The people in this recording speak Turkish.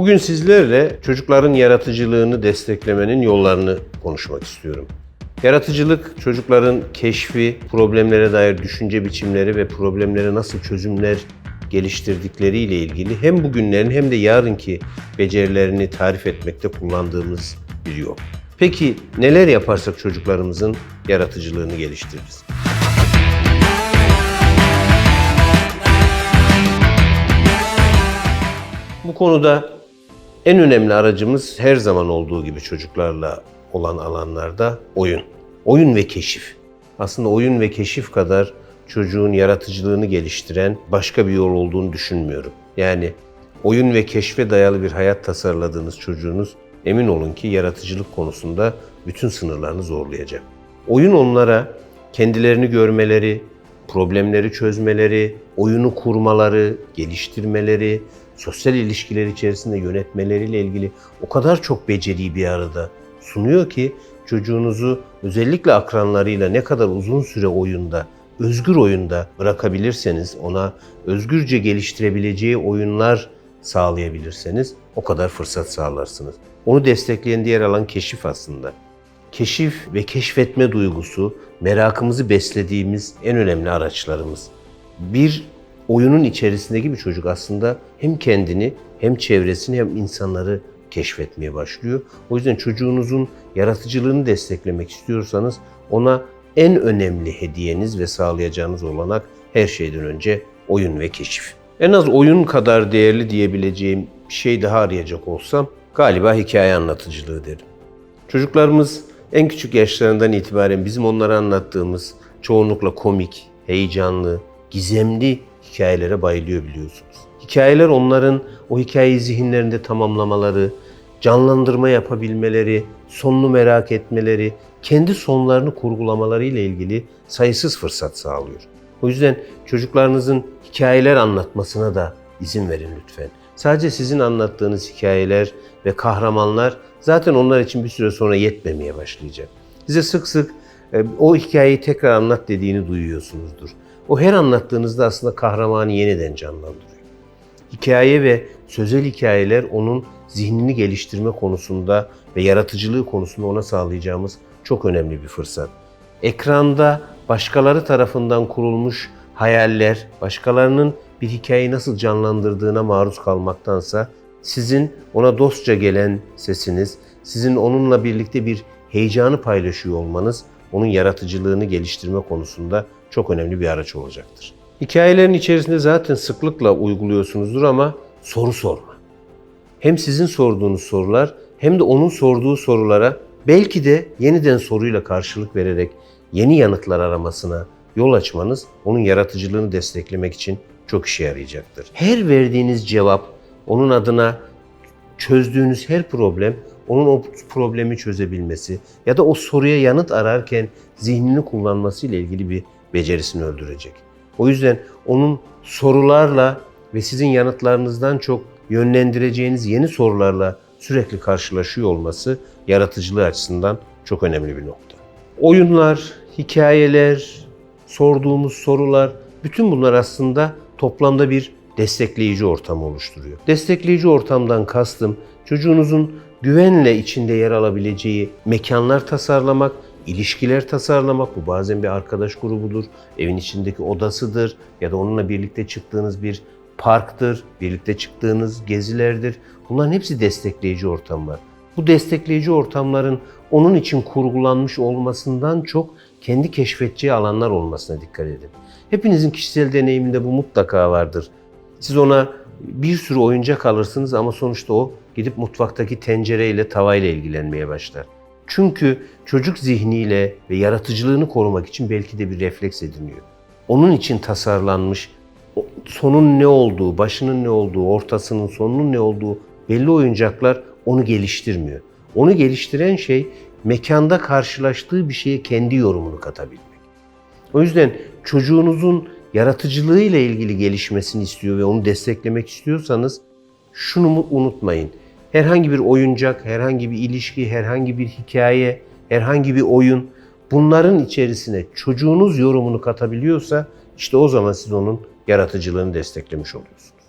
Bugün sizlerle çocukların yaratıcılığını desteklemenin yollarını konuşmak istiyorum. Yaratıcılık çocukların keşfi, problemlere dair düşünce biçimleri ve problemlere nasıl çözümler geliştirdikleriyle ilgili hem bugünlerin hem de yarınki becerilerini tarif etmekte kullandığımız bir yol. Peki neler yaparsak çocuklarımızın yaratıcılığını geliştiririz? Bu konuda en önemli aracımız her zaman olduğu gibi çocuklarla olan alanlarda oyun. Oyun ve keşif. Aslında oyun ve keşif kadar çocuğun yaratıcılığını geliştiren başka bir yol olduğunu düşünmüyorum. Yani oyun ve keşfe dayalı bir hayat tasarladığınız çocuğunuz emin olun ki yaratıcılık konusunda bütün sınırlarını zorlayacak. Oyun onlara kendilerini görmeleri, problemleri çözmeleri, oyunu kurmaları, geliştirmeleri, sosyal ilişkiler içerisinde yönetmeleriyle ilgili o kadar çok beceriyi bir arada sunuyor ki çocuğunuzu özellikle akranlarıyla ne kadar uzun süre oyunda, özgür oyunda bırakabilirseniz, ona özgürce geliştirebileceği oyunlar sağlayabilirseniz o kadar fırsat sağlarsınız. Onu destekleyen diğer alan keşif aslında. Keşif ve keşfetme duygusu merakımızı beslediğimiz en önemli araçlarımız. Bir oyunun içerisindeki bir çocuk aslında hem kendini hem çevresini hem insanları keşfetmeye başlıyor. O yüzden çocuğunuzun yaratıcılığını desteklemek istiyorsanız ona en önemli hediyeniz ve sağlayacağınız olanak her şeyden önce oyun ve keşif. En az oyun kadar değerli diyebileceğim bir şey daha arayacak olsam galiba hikaye anlatıcılığı derim. Çocuklarımız en küçük yaşlarından itibaren bizim onlara anlattığımız çoğunlukla komik, heyecanlı, gizemli hikayelere bayılıyor biliyorsunuz. Hikayeler onların o hikayeyi zihinlerinde tamamlamaları, canlandırma yapabilmeleri, sonunu merak etmeleri, kendi sonlarını kurgulamaları ile ilgili sayısız fırsat sağlıyor. O yüzden çocuklarınızın hikayeler anlatmasına da izin verin lütfen. Sadece sizin anlattığınız hikayeler ve kahramanlar zaten onlar için bir süre sonra yetmemeye başlayacak. Size sık sık e, o hikayeyi tekrar anlat dediğini duyuyorsunuzdur. O her anlattığınızda aslında kahramanı yeniden canlandırıyor. Hikaye ve sözel hikayeler onun zihnini geliştirme konusunda ve yaratıcılığı konusunda ona sağlayacağımız çok önemli bir fırsat. Ekranda başkaları tarafından kurulmuş hayaller, başkalarının bir hikayeyi nasıl canlandırdığına maruz kalmaktansa sizin ona dostça gelen sesiniz, sizin onunla birlikte bir heyecanı paylaşıyor olmanız onun yaratıcılığını geliştirme konusunda çok önemli bir araç olacaktır. Hikayelerin içerisinde zaten sıklıkla uyguluyorsunuzdur ama soru sorma. Hem sizin sorduğunuz sorular hem de onun sorduğu sorulara belki de yeniden soruyla karşılık vererek yeni yanıtlar aramasına yol açmanız onun yaratıcılığını desteklemek için çok işe yarayacaktır. Her verdiğiniz cevap onun adına çözdüğünüz her problem onun o problemi çözebilmesi ya da o soruya yanıt ararken zihnini kullanması ile ilgili bir becerisini öldürecek. O yüzden onun sorularla ve sizin yanıtlarınızdan çok yönlendireceğiniz yeni sorularla sürekli karşılaşıyor olması yaratıcılığı açısından çok önemli bir nokta. Oyunlar, hikayeler, sorduğumuz sorular bütün bunlar aslında toplamda bir destekleyici ortam oluşturuyor. Destekleyici ortamdan kastım çocuğunuzun güvenle içinde yer alabileceği mekanlar tasarlamak, ilişkiler tasarlamak. Bu bazen bir arkadaş grubudur, evin içindeki odasıdır ya da onunla birlikte çıktığınız bir parktır, birlikte çıktığınız gezilerdir. Bunların hepsi destekleyici ortamlar. Bu destekleyici ortamların onun için kurgulanmış olmasından çok kendi keşfedeceği alanlar olmasına dikkat edin. Hepinizin kişisel deneyiminde bu mutlaka vardır. Siz ona bir sürü oyuncak alırsınız ama sonuçta o gidip mutfaktaki tencereyle, tavayla ilgilenmeye başlar. Çünkü çocuk zihniyle ve yaratıcılığını korumak için belki de bir refleks ediniyor. Onun için tasarlanmış, sonun ne olduğu, başının ne olduğu, ortasının, sonunun ne olduğu belli oyuncaklar onu geliştirmiyor. Onu geliştiren şey mekanda karşılaştığı bir şeye kendi yorumunu katabilmek. O yüzden çocuğunuzun yaratıcılığı ile ilgili gelişmesini istiyor ve onu desteklemek istiyorsanız şunu unutmayın. Herhangi bir oyuncak, herhangi bir ilişki, herhangi bir hikaye, herhangi bir oyun bunların içerisine çocuğunuz yorumunu katabiliyorsa işte o zaman siz onun yaratıcılığını desteklemiş oluyorsunuz.